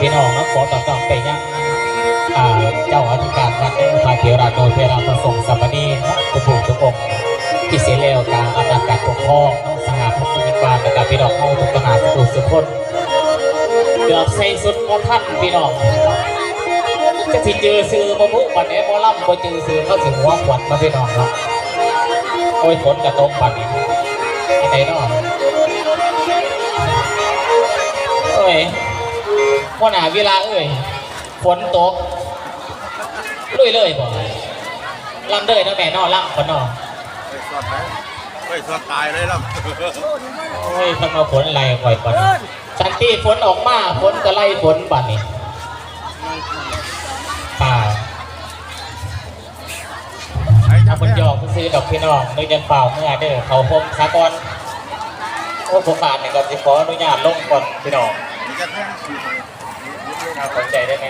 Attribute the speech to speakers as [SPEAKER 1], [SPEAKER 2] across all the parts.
[SPEAKER 1] พี่น้องนะขอต่อๆไปยังอ่าเจ้าอธิการวัดในพระเถราโนเทราประสงค์สัมมณีนะทุกผู้ทุกองค์ที่เสียแล้วการอำนาจการปกครองน้องสหพันธ์กิจการและการพี่น้องเข้าทุกขนาดสุดสุดคนเกือบใส่สุดหมดท่านพี่น้องจะสิเจอซื้อมาบุกวันนี้มอล่ำก็เจอซื้อเขาถึงหัวขวัญมาพี่น้องครับโอ้ยฝนกระตกปันนี้ที่ไหนเนาะ พ่อหนาเวลาเอ้ยฝนตกลุยเลยบ่ลำเลยเนาะแม่เนอล่ำคนเนอ
[SPEAKER 2] ไปสอดไหมไปสอดตายเลยล่ะ
[SPEAKER 1] โอ้ยทำมาฝนอะไรก่อยก่อนสันติฝนออกมาฝนก็ไล่ฝนบัดนี้ป่า
[SPEAKER 2] ไอ้
[SPEAKER 1] ถ้า
[SPEAKER 2] เจ้า
[SPEAKER 1] คนหยอกก็ซื้อดอกพี่น้องนึกจะเปล่าเมื่อเด้อเขาพมสากรโอ้ผมอ่านเนี่ยก็จะขออนุญาตลงก่อนพี่น้อง
[SPEAKER 2] มีกระแทกสิ
[SPEAKER 1] น่าสนใจได้ไหม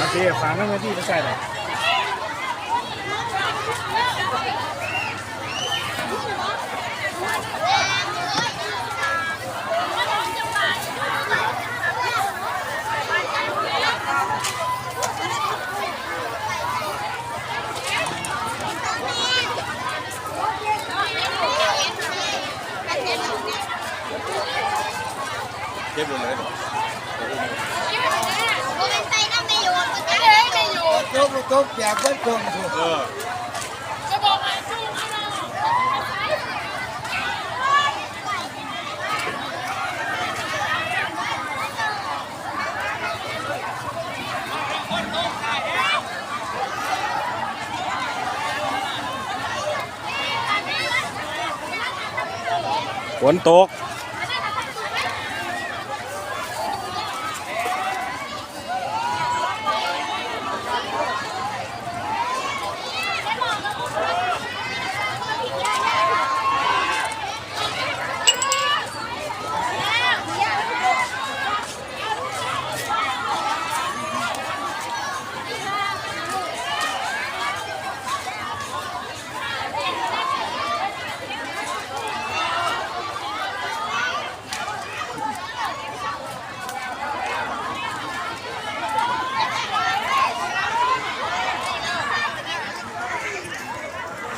[SPEAKER 3] นาทีฟังไม่นาที
[SPEAKER 4] Tiếp luôn đấy. Tốt luôn
[SPEAKER 2] tốt, dạ bất
[SPEAKER 3] cường rồi. quấn tốt